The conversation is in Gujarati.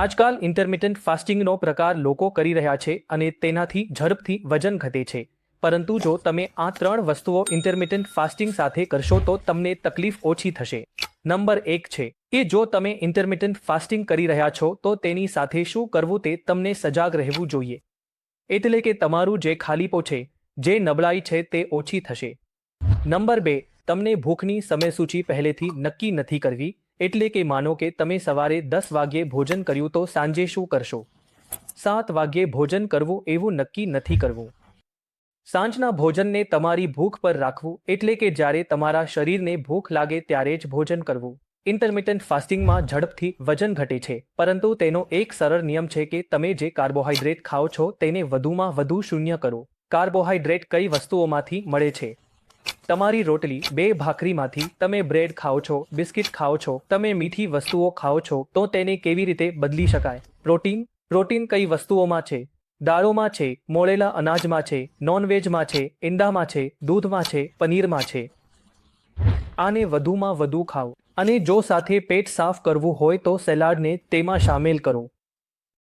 આજકાલ ઇન્ટરમિટન્ટ ફાસ્ટિંગનો પ્રકાર લોકો કરી રહ્યા છે અને તેનાથી ઝડપથી વજન ઘટે છે. પરંતુ જો તમે આ ત્રણ વસ્તુઓ ઇન્ટરમિટન્ટ ફાસ્ટિંગ સાથે કરશો તો તમને તકલીફ ઓછી થશે. નંબર એક છે કે જો તમે ઇન્ટરમિટન્ટ ફાસ્ટિંગ કરી રહ્યા છો તો તેની સાથે શું કરવું તે તમને સજાગ રહેવું જોઈએ. એટલે કે તમારું જે ખાલીપો છે જે નબળાઈ છે તે ઓછી થશે. નંબર બે, તમને ભૂખની સમયસૂચિ પહેલેથી નક્કી નથી કરવી. એટલે કે માનો કે તમે સવારે દસ વાગ્યે ભોજન કર્યું તો સાંજે શું કરશો? સાત વાગ્યે ભોજન કરવું એવું નક્કી નથી કરવું. સાંજના ભોજનને તમારી ભૂખ પર રાખવું એટલે કે જ્યારે તમારા શરીરને ભૂખ લાગે ત્યારે જ ભોજન કરવું. ઇન્ટરમિટન્ટ ફાસ્ટિંગમાં ઝડપથી વજન ઘટે છે, પરંતુ તેનો એક સરળ નિયમ છે કે તમે જે કાર્બોહાઈડ્રેટ ખાઓ છો તેને વધુમાં વધુ શૂન્ય કરો. કાર્બોહાઈડ્રેટ કઈ વસ્તુઓમાંથી મળે છે? તમારી રોટલી બે ભાખરીમાંથી તમે બ્રેડ ખાઓ છો, બિસ્કિટ ખાઓ છો, તમે મીઠી વસ્તુઓ ખાઓ છો, તો તેને કેવી રીતે બદલી શકાય? પ્રોટીન? પ્રોટીન કઈ વસ્તુઓમાં છે? દાળોમાં છે, મોળેલા અનાજમાં છે, નોનવેજમાં છે, ઈંડામાં છે, દૂધમાં છે, પનીરમાં છે. આને વધુમાં વધુ ખાઓ. અને જો સાથે પેટ સાફ કરવું હોય તો સેલાડને તેમાં સામેલ કરો.